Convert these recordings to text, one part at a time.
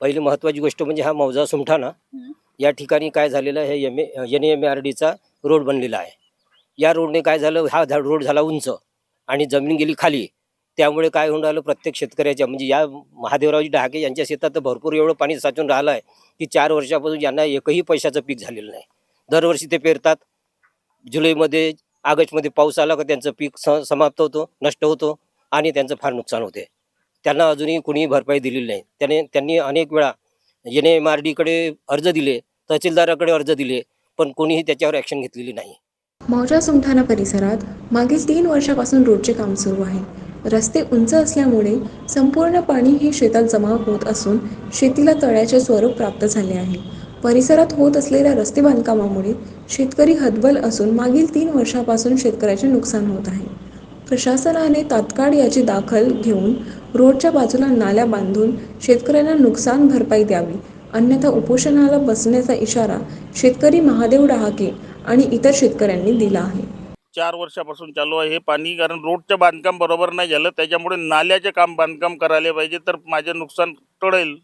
पहिली महत्त्वाची गोष्ट म्हणजे हा मौजा सुमठाणा. या ठिकाणी काय झालेलं आहे एम एन एम आर डीचा रोड बनलेला आहे. या रोडने काय झालं हा झा- रोड झाला उंच आणि जमीन गेली खाली. त्यामुळे काय होऊन राहिलं प्रत्येक शेतकऱ्याच्या म्हणजे या महादेवरावजी डहाके यांच्या शेतात तर भरपूर एवढं पाणी साचून राहिलं आहे की चार वर्षापासून यांना एकही पैशाचं पीक झालेलं नाही. दरवर्षी ते पेरतात. जुलैमध्ये ऑगस्टमध्ये पाऊस आला का त्यांचं पीक स समाप्त होतो नष्ट होतो आणि त्यांचं फार नुकसान होते. त्यांना अजूनही कुणीही भरपाई दिलेली नाही. त्याने त्यांनी अनेक वेळा एन एम आर डीकडे अर्ज दिले तहसीलदाराकडे अर्ज दिले पण कोणीही त्याच्यावर ॲक्शन घेतलेली नाही. मौजा सुमठाणा परिसरात मागील तीन वर्षापासून रोडचे काम सुरू आहे. रस्ते उंच असल्यामुळे संपूर्ण पाणी हे शेतात जमा होत असून शेतीला तळ्याचे स्वरूप प्राप्त झाले आहे. परिसरात होत असलेल्या रस्ते बांधकामामुळे शेतकरी हतबल असून मागील तीन वर्षापासून शेतकऱ्याचे नुकसान होत आहे. प्रशासनाने तात्काळ याची दाखल घेऊन रोडच्या बाजूला नाल्या बांधून शेतकऱ्यांना नुकसान भरपाई द्यावी. अन्यथा उपोषणाला बसण्याचा इशारा शेतकरी महादेव डहाके आणि इतर शेतकऱ्यांनी दिला आहे. चार वर्षापासून चालू आहे हे पाणी कारण रोडचं बांधकाम बरोबर नाही झालं. त्याच्यामुळे नाल्याचे काम बांधकाम करायला पाहिजे तर माझे नुकसान टळेल.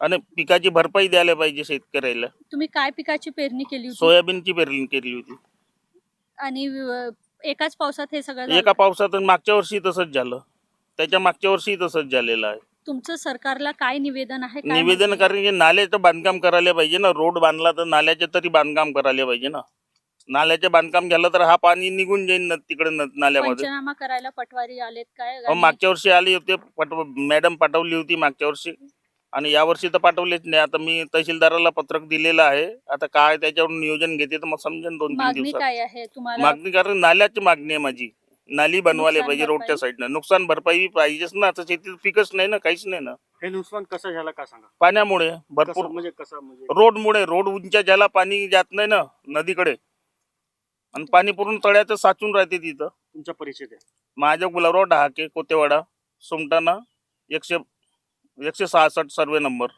आणि पिकाची भरपाई द्यायला पाहिजे शेतकऱ्याला. तुम्ही काय पिकाची पेरणी केली होती? सोयाबीनची पेरणी केली होती. आणि एकाच पावसात हे सगळं झालं? एका पावसात मागच्या वर्षी तसंच झालं. त्याच्या मागच्या वर्षी तसंच झालेलं आहे. तुमचं सरकारला काय निवेदन आहे? काय निवेदन मागणी? कारण की नाल्याचं बांधकाम करायला पाहिजे ना. रोड बांधला तर नाल्याचे तरी बांधकाम करायला पाहिजे ना. नाल्याचे बांधकाम झालं तर हा पाणी निघून जाईल ना तिकडे न- नाल्यामध्ये. पंचनामा करायला पटवारी आलेत काय? अहो, मागच्या वर्षी आली होते. पाठव मॅडम पाठवली होती मागच्या वर्षी. आणि या वर्षी तर पाठवलेच नाही. आता मी तहसीलदाराला पत्रक दिलेलं आहे. आता काय त्याच्यावर नियोजन घेते तर मग समजेन दोन तीन मागणी दिवसात. काय आहे तुम्हाला? मागणी कारण नाल्याची मागणी आहे माझी. नाली बनवायला नुकसान पाहिजे भरपाई? रोडच्या साईडनं नुकसान भरपाई पाहिजेच ना. आता शेतीत पिकच नाही ना काहीच नाही ना. हे नुकसान कसं झालं का सांगा? पाण्यामुळे भरपूर कसं म्हणजे कसं म्हणजे? रोडमुळे रोड उंच्या ज्याला पाणी जात नाही ना नदीकडे. आणि पाणी पूर्ण तळ्याचं साचून राहते तिथं. तुमचा परिचय द्या माझ्या गुलाबराव डहाके कोतेवाडा सोमटाणा एकशे एकशे सहासष्ट सर्वे नंबर.